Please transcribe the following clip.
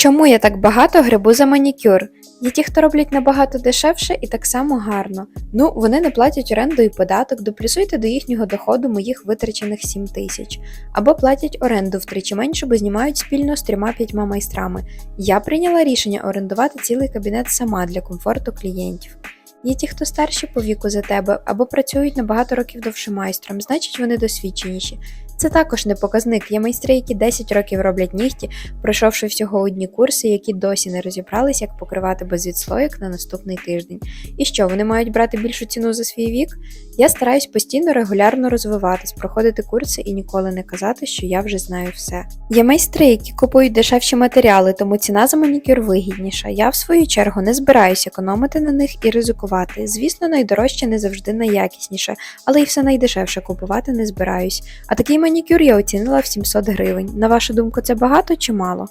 Чому я так багато грибу за манікюр? Є ті, хто роблять набагато дешевше і так само гарно. Ну, вони не платять оренду і податок, доплюсуйте до їхнього доходу моїх витрачених 7 тисяч. Або платять оренду втричі менше, бо знімають спільно з трьома-п'ятьма майстрами. Я прийняла рішення орендувати цілий кабінет сама для комфорту клієнтів. Є ті, хто старші по віку за тебе або працюють на багато років довше майстром, значить вони досвідченіші. Це також не показник. Є майстри, які 10 років роблять нігті, пройшовши всього одні курси, які досі не розібрались, як покривати без відслоїк на наступний тиждень. І що, вони мають брати більшу ціну за свій вік? Я стараюсь постійно регулярно розвиватись, проходити курси і ніколи не казати, що я вже знаю все. Є майстри, які купують дешевші матеріали, тому ціна за манікюр вигідніша. Я в свою чергу не збираюсь економити на них і ризикувати. Звісно, найдорожче не завжди найякісніше, але і все найдешевше купувати не збираюсь. А такий манікюр я оцінила в 700 гривень. На вашу думку, це багато чи мало?